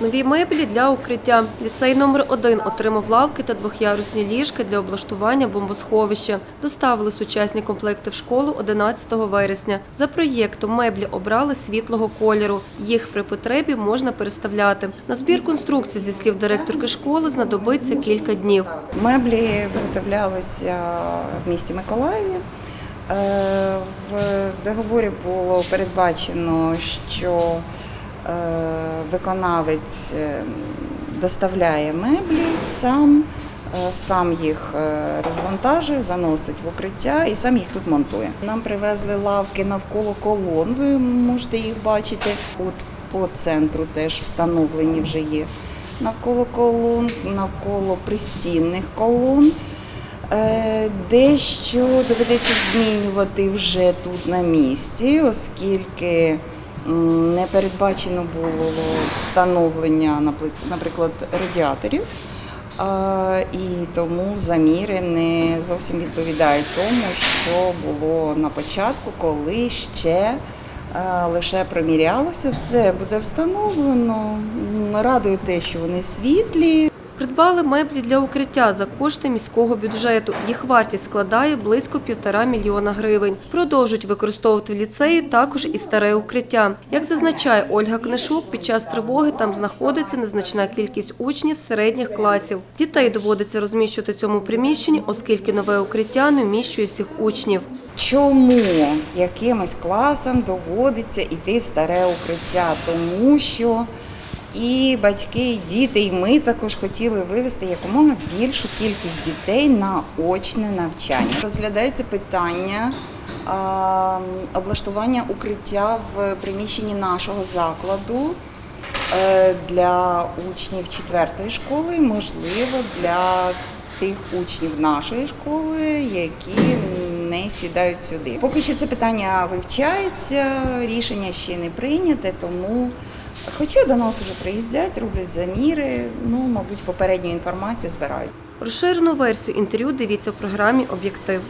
Нові меблі для укриття. Ліцей номер 1 отримав лавки та двох'ярусні ліжки для облаштування бомбосховища. Доставили сучасні комплекти в школу 11 вересня. За проєктом меблі обрали світлого кольору. Їх при потребі можна переставляти. На збір конструкцій, зі слів директорки школи, знадобиться кілька днів. Меблі виготовлялися в місті Миколаєві. Е, В договорі було передбачено, що виконавець е, доставляє меблі сам, е, сам їх е, розвантажує, заносить в укриття і сам їх тут монтує. Нам привезли лавки навколо колон, ви можете їх бачити. От по центру теж встановлені вже є навколо колон, навколо пристінних колон. Е, Дещо доведеться змінювати вже тут на місці, оскільки не передбачено було встановлення, наприклад, радіаторів. І тому заміри не зовсім відповідають тому, що було на початку, коли ще лише примірялося, все буде встановлено. М, Радує те, що вони світлі, Придбали меблі для укриття за кошти міського бюджету. Їх вартість складає близько півтора мільйона гривень. Продовжують використовувати в ліцеї також і старе укриття. Як зазначає Ольга Книшук, під час тривоги там знаходиться незначна кількість учнів середніх класів. Дітей доводиться розміщувати цьому приміщенні, оскільки нове укриття не вміщує всіх учнів. Чому якимось класам доводиться йти в старе укриття? Тому що і батьки, і діти, і ми також хотіли вивести якомога більшу кількість дітей на очне навчання. Розглядається питання облаштування укриття в приміщенні нашого закладу е, для учнів четвертої школи, можливо, для тих учнів нашої школи, які не сідають сюди. Поки що це питання вивчається, рішення ще не прийняте, тому. Хоча до нас вже приїздять, роблять заміри, ну, мабуть, попередню інформацію збирають. Розширену версію інтерв'ю дивіться в програмі Об'єктив.